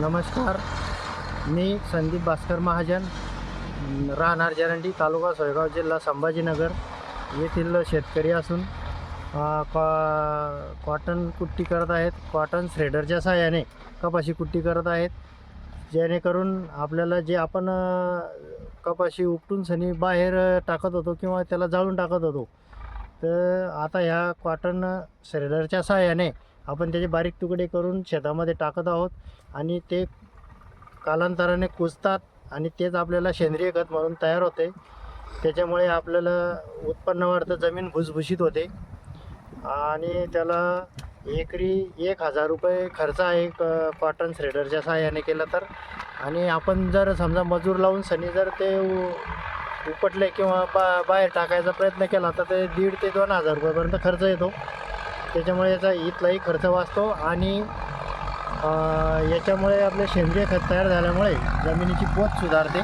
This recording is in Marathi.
नमस्कार. मी संदीप भास्कर महाजन राहणार जरंडी तालुका सोयगाव जिल्हा संभाजीनगर येथील शेतकरी असून कॉ कॉटन कुट्टी करत आहेत. कॉटन श्रेडरच्या सहाय्याने कपाशी कुट्टी करत आहेत. जेणेकरून आपल्याला जे आपण कपाशी उपटून सनी बाहेर टाकत होतो किंवा त्याला जाळून टाकत होतो. तर आता ह्या कॉटन श्रेडरच्या सहाय्याने आपण त्याचे बारीक तुकडे करून शेतामध्ये टाकत आहोत आणि ते कालांतराने कुजतात आणि तेच आपल्याला सेंद्रिय खत म्हणून तयार होते. त्याच्यामुळे आपल्याला उत्पन्न वाढतं जमीन भुसभुशीत होते. आणि त्याला एकरी एक हजार रुपये खर्च आहे क कॉटन श्रेडरच्या सहाय्याने केला तर. आणि आपण जर समजा मजूर लावून सनी जर ते उ- उपटले किंवा बा बाहेर टाकायचा प्रयत्न केला तर ते दीड ते दोन हजार रुपयापर्यंत खर्च येतो. त्याच्यामुळे याचा इथलाही खर्च वाचतो आणि याच्यामुळे आपले सेंद्रिय खत तयार झाल्यामुळे जमिनीची पोत सुधारते.